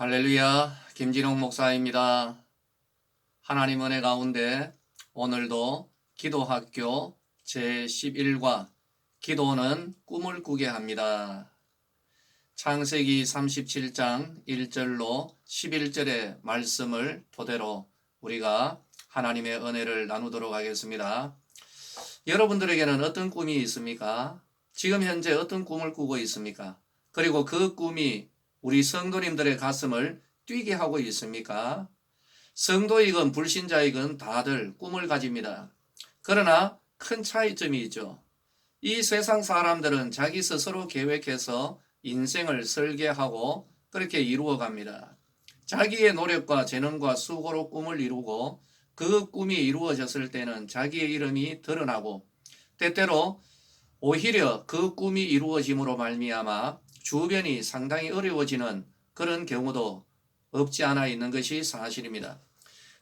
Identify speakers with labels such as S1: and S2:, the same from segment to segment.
S1: 할렐루야, 김진홍 목사입니다. 하나님 은혜 가운데 오늘도 기도학교 제11과 기도는 꿈을 꾸게 합니다. 창세기 37장 1절로 11절의 말씀을 토대로 우리가 하나님의 은혜를 나누도록 하겠습니다. 여러분들에게는 어떤 꿈이 있습니까? 지금 현재 어떤 꿈을 꾸고 있습니까? 그리고 그 꿈이 우리 성도님들의 가슴을 뛰게 하고 있습니까? 성도이건 불신자이건 다들 꿈을 가집니다. 그러나 큰 차이점이 있죠. 이 세상 사람들은 자기 스스로 계획해서 인생을 설계하고 그렇게 이루어 갑니다. 자기의 노력과 재능과 수고로 꿈을 이루고 그 꿈이 이루어졌을 때는 자기의 이름이 드러나고 때때로 오히려 그 꿈이 이루어짐으로 말미암아 주변이 상당히 어려워지는 그런 경우도 없지 않아 있는 것이 사실입니다.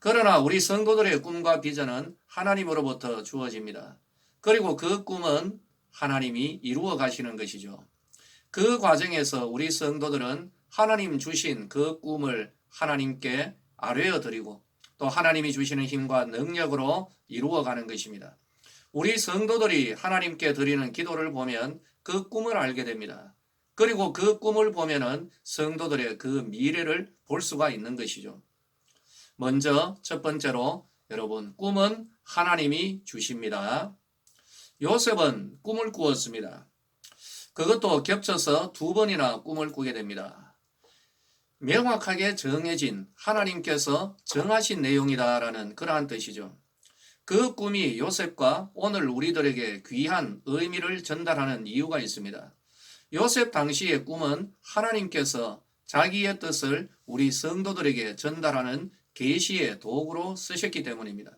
S1: 그러나 우리 성도들의 꿈과 비전은 하나님으로부터 주어집니다. 그리고 그 꿈은 하나님이 이루어 가시는 것이죠. 그 과정에서 우리 성도들은 하나님 주신 그 꿈을 하나님께 아뢰어 드리고 또 하나님이 주시는 힘과 능력으로 이루어 가는 것입니다. 우리 성도들이 하나님께 드리는 기도를 보면 그 꿈을 알게 됩니다. 그리고 그 꿈을 보면은 성도들의 그 미래를 볼 수가 있는 것이죠. 먼저 첫 번째로 여러분 꿈은 하나님이 주십니다. 요셉은 꿈을 꾸었습니다. 그것도 겹쳐서 두 번이나 꿈을 꾸게 됩니다. 명확하게 정해진 하나님께서 정하신 내용이다라는 그러한 뜻이죠. 그 꿈이 요셉과 오늘 우리들에게 귀한 의미를 전달하는 이유가 있습니다. 요셉 당시의 꿈은 하나님께서 자기의 뜻을 우리 성도들에게 전달하는 계시의 도구로 쓰셨기 때문입니다.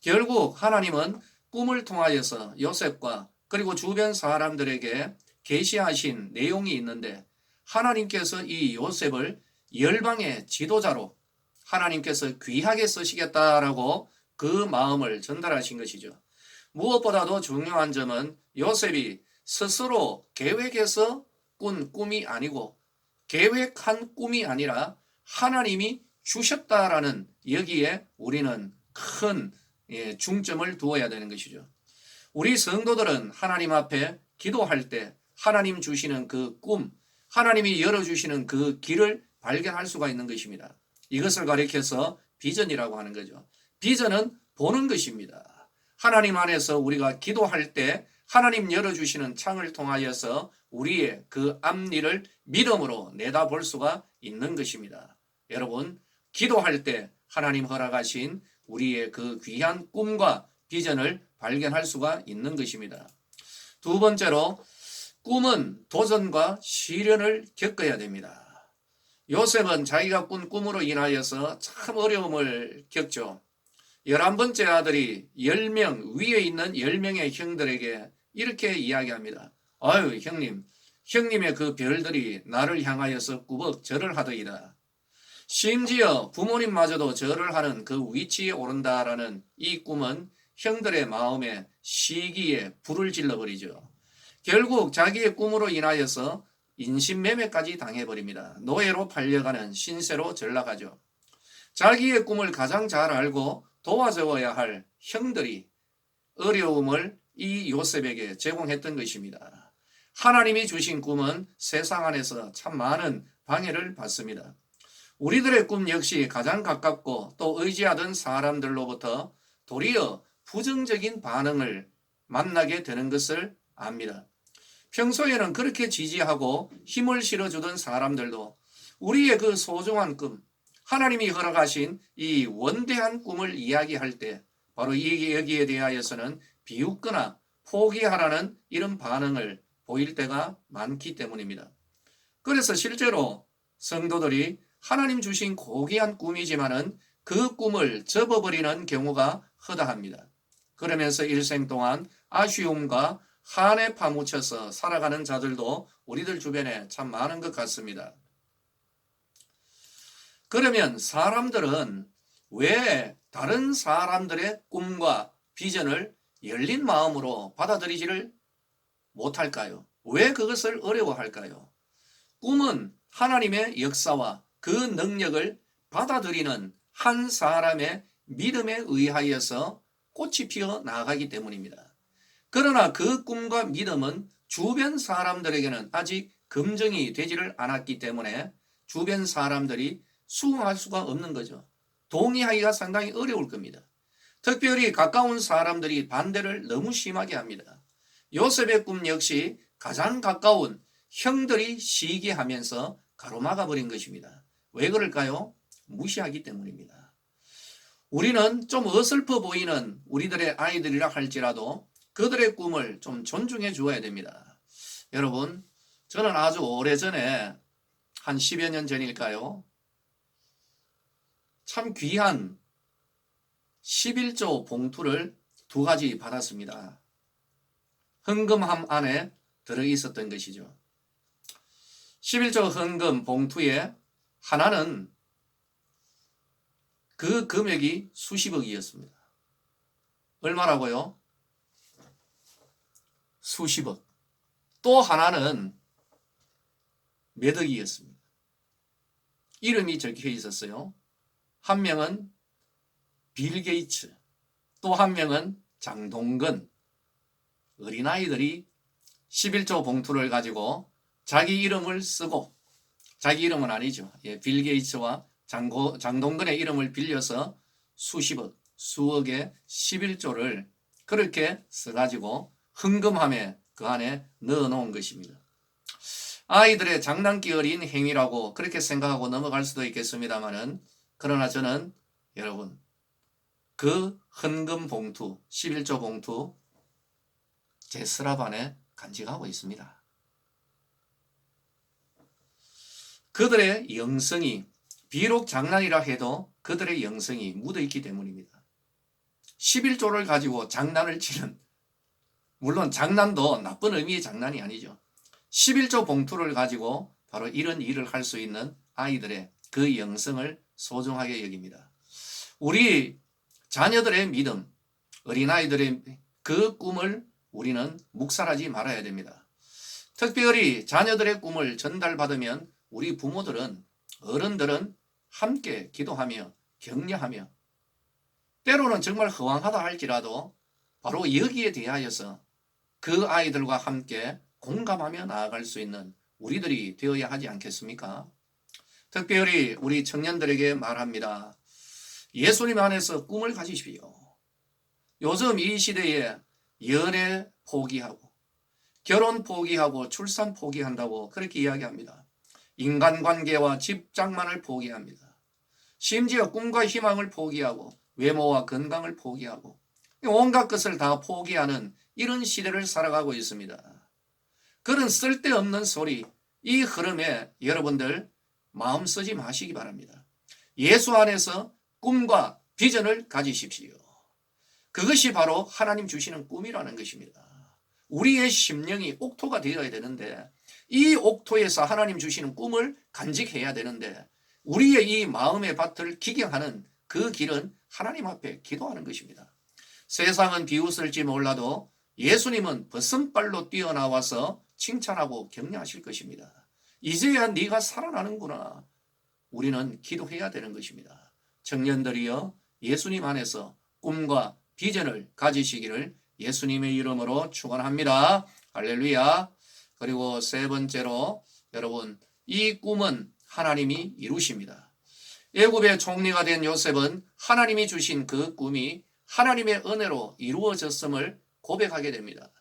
S1: 결국 하나님은 꿈을 통하여서 요셉과 그리고 주변 사람들에게 계시하신 내용이 있는데 하나님께서 이 요셉을 열방의 지도자로 하나님께서 귀하게 쓰시겠다라고 그 마음을 전달하신 것이죠. 무엇보다도 중요한 점은 요셉이 스스로 계획해서 꾼 꿈이 아니고 계획한 꿈이 아니라 하나님이 주셨다라는 여기에 우리는 큰 예, 중점을 두어야 되는 것이죠. 우리 성도들은 하나님 앞에 기도할 때 하나님 주시는 그 꿈, 하나님이 열어주시는 그 길을 발견할 수가 있는 것입니다. 이것을 가리켜서 비전이라고 하는 거죠. 비전은 보는 것입니다. 하나님 안에서 우리가 기도할 때 하나님 열어주시는 창을 통하여서 우리의 그 앞일을 믿음으로 내다볼 수가 있는 것입니다. 여러분, 기도할 때 하나님 허락하신 우리의 그 귀한 꿈과 비전을 발견할 수가 있는 것입니다. 두 번째로, 꿈은 도전과 시련을 겪어야 됩니다. 요셉은 자기가 꾼 꿈으로 인하여서 참 어려움을 겪죠. 열한 번째 아들이 열 명 위에 있는 열 명의 형들에게 이렇게 이야기합니다. 아유 형님, 형님의 그 별들이 나를 향하여서 꾸벅 절을 하더이다. 심지어 부모님마저도 절을 하는 그 위치에 오른다라는 이 꿈은 형들의 마음에 시기에 불을 질러버리죠. 결국 자기의 꿈으로 인하여서 인신매매까지 당해버립니다. 노예로 팔려가는 신세로 전락하죠. 자기의 꿈을 가장 잘 알고 도와줘야 할 형들이 어려움을 이 요셉에게 제공했던 것입니다. 하나님이 주신 꿈은 세상 안에서 참 많은 방해를 받습니다. 우리들의 꿈 역시 가장 가깝고 또 의지하던 사람들로부터 도리어 부정적인 반응을 만나게 되는 것을 압니다. 평소에는 그렇게 지지하고 힘을 실어주던 사람들도 우리의 그 소중한 꿈, 하나님이 허락하신 이 원대한 꿈을 이야기할 때 바로 이 여기에 대하여서는 비웃거나 포기하라는 이런 반응을 보일 때가 많기 때문입니다. 그래서 실제로 성도들이 하나님 주신 고귀한 꿈이지만은 그 꿈을 접어버리는 경우가 허다합니다. 그러면서 일생 동안 아쉬움과 한에 파묻혀서 살아가는 자들도 우리들 주변에 참 많은 것 같습니다. 그러면 사람들은 왜 다른 사람들의 꿈과 비전을 열린 마음으로 받아들이지를 못할까요? 왜 그것을 어려워할까요? 꿈은 하나님의 역사와 그 능력을 받아들이는 한 사람의 믿음에 의하여서 꽃이 피어 나가기 때문입니다. 그러나 그 꿈과 믿음은 주변 사람들에게는 아직 검증이 되지를 않았기 때문에 주변 사람들이 수긍할 수가 없는 거죠. 동의하기가 상당히 어려울 겁니다. 특별히 가까운 사람들이 반대를 너무 심하게 합니다. 요셉의 꿈 역시 가장 가까운 형들이 시기하면서 가로막아 버린 것입니다. 왜 그럴까요? 무시하기 때문입니다. 우리는 좀 어설퍼 보이는 우리들의 아이들이라 할지라도 그들의 꿈을 좀 존중해 주어야 됩니다. 여러분, 저는 아주 오래전에 한 10여 년 전일까요? 참 귀한 11조 봉투를 두 가지 받았습니다. 헌금함 안에 들어 있었던 것이죠. 11조 헌금 봉투에 하나는 그 금액이 수십억이었습니다. 얼마라고요? 수십억. 또 하나는 몇 억이었습니다. 이름이 적혀 있었어요. 한 명은 빌 게이츠, 또 한 명은 장동건. 어린아이들이 11조 봉투를 가지고 자기 이름을 쓰고, 자기 이름은 아니죠. 예, 빌 게이츠와 장고, 장동건의 이름을 빌려서 수십억, 수억의 11조를 그렇게 써가지고 흥금함에 그 안에 넣어 놓은 것입니다. 아이들의 장난기 어린 행위라고 그렇게 생각하고 넘어갈 수도 있겠습니다만은 그러나 저는 여러분 그 헌금 봉투 11조 봉투 제 서랍 안에 간직하고 있습니다. 그들의 영성이 비록 장난이라 해도 그들의 영성이 묻어 있기 때문입니다. 11조를 가지고 장난을 치는 물론 장난도 나쁜 의미의 장난이 아니죠. 11조 봉투를 가지고 바로 이런 일을 할 수 있는 아이들의 그 영성을 소중하게 여깁니다. 우리 자녀들의 믿음, 어린아이들의 그 꿈을 우리는 묵살하지 말아야 됩니다. 특별히 자녀들의 꿈을 전달받으면 우리 부모들은 어른들은 함께 기도하며 격려하며 때로는 정말 허황하다 할지라도 바로 여기에 대하여서 그 아이들과 함께 공감하며 나아갈 수 있는 우리들이 되어야 하지 않겠습니까? 특별히 우리 청년들에게 말합니다. 예수님 안에서 꿈을 가지십시오. 요즘 이 시대에 연애 포기하고 결혼 포기하고 출산 포기한다고 그렇게 이야기합니다. 인간관계와 집장만을 포기합니다. 심지어 꿈과 희망을 포기하고 외모와 건강을 포기하고 온갖 것을 다 포기하는 이런 시대를 살아가고 있습니다. 그런 쓸데없는 소리, 이 흐름에 여러분들 마음 쓰지 마시기 바랍니다. 예수 안에서 꿈과 비전을 가지십시오. 그것이 바로 하나님 주시는 꿈이라는 것입니다. 우리의 심령이 옥토가 되어야 되는데 이 옥토에서 하나님 주시는 꿈을 간직해야 되는데 우리의 이 마음의 밭을 기경하는 그 길은 하나님 앞에 기도하는 것입니다. 세상은 비웃을지 몰라도 예수님은 벗은발로 뛰어나와서 칭찬하고 격려하실 것입니다. 이제야 네가 살아나는구나. 우리는 기도해야 되는 것입니다. 청년들이여 예수님 안에서 꿈과 비전을 가지시기를 예수님의 이름으로 축원합니다. 할렐루야. 그리고 세 번째로 여러분 이 꿈은 하나님이 이루십니다. 애굽의 총리가 된 요셉은 하나님이 주신 그 꿈이 하나님의 은혜로 이루어졌음을 고백하게 됩니다.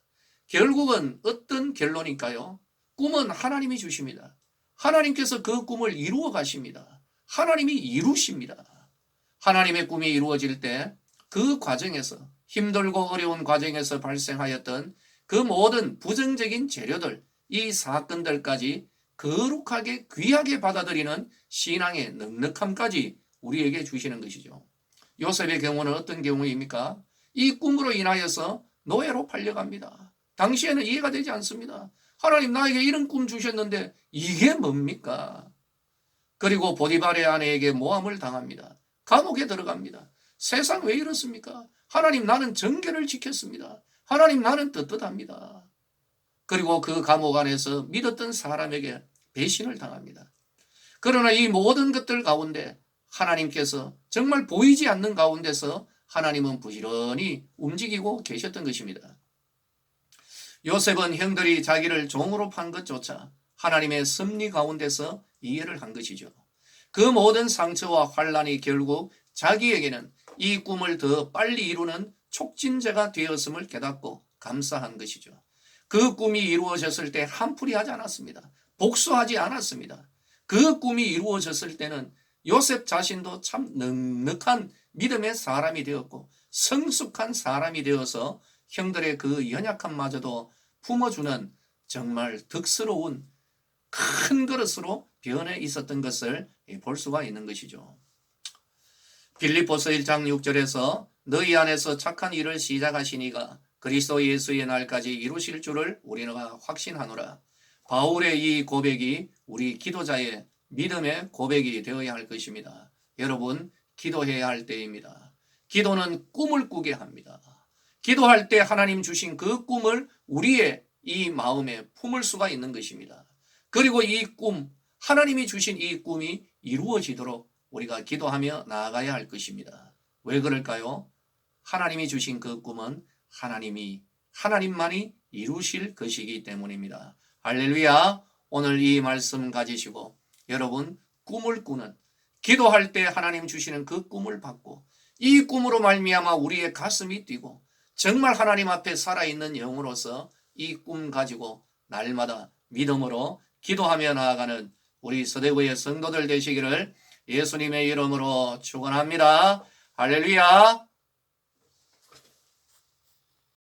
S1: 결국은 어떤 결론일까요? 꿈은 하나님이 주십니다. 하나님께서 그 꿈을 이루어 가십니다. 하나님이 이루십니다. 하나님의 꿈이 이루어질 때 그 과정에서 힘들고 어려운 과정에서 발생하였던 그 모든 부정적인 재료들, 이 사건들까지 거룩하게 귀하게 받아들이는 신앙의 넉넉함까지 우리에게 주시는 것이죠. 요셉의 경우는 어떤 경우입니까? 이 꿈으로 인하여서 노예로 팔려갑니다. 당시에는 이해가 되지 않습니다. 하나님 나에게 이런 꿈 주셨는데 이게 뭡니까? 그리고 보디발의 아내에게 모함을 당합니다. 감옥에 들어갑니다. 세상 왜 이렇습니까? 하나님 나는 정결을 지켰습니다. 하나님 나는 떳떳합니다. 그리고 그 감옥 안에서 믿었던 사람에게 배신을 당합니다. 그러나 이 모든 것들 가운데 하나님께서 정말 보이지 않는 가운데서 하나님은 부지런히 움직이고 계셨던 것입니다. 요셉은 형들이 자기를 종으로 판 것조차 하나님의 섭리 가운데서 이해를 한 것이죠. 그 모든 상처와 환란이 결국 자기에게는 이 꿈을 더 빨리 이루는 촉진제가 되었음을 깨닫고 감사한 것이죠. 그 꿈이 이루어졌을 때 한풀이 하지 않았습니다. 복수하지 않았습니다. 그 꿈이 이루어졌을 때는 요셉 자신도 참 넉넉한 믿음의 사람이 되었고 성숙한 사람이 되어서 형들의 그 연약함마저도 품어주는 정말 덕스러운 큰 그릇으로 변해 있었던 것을 볼 수가 있는 것이죠. 빌립보서 1장 6절에서 너희 안에서 착한 일을 시작하시니가 그리스도 예수의 날까지 이루실 줄을 우리가 확신하노라. 바울의 이 고백이 우리 기도자의 믿음의 고백이 되어야 할 것입니다. 여러분, 기도해야 할 때입니다. 기도는 꿈을 꾸게 합니다. 기도할 때 하나님 주신 그 꿈을 우리의 이 마음에 품을 수가 있는 것입니다. 그리고 이 꿈, 하나님이 주신 이 꿈이 이루어지도록 우리가 기도하며 나아가야 할 것입니다. 왜 그럴까요? 하나님이 주신 그 꿈은 하나님이, 하나님만이 이루실 것이기 때문입니다. 할렐루야! 오늘 이 말씀 가지시고 여러분 꿈을 꾸는 기도할 때 하나님 주시는 그 꿈을 받고 이 꿈으로 말미암아 우리의 가슴이 뛰고 정말 하나님 앞에 살아있는 영으로서 이 꿈 가지고 날마다 믿음으로 기도하며 나아가는 우리 서대구의 성도들 되시기를 예수님의 이름으로 축원합니다. 할렐루야.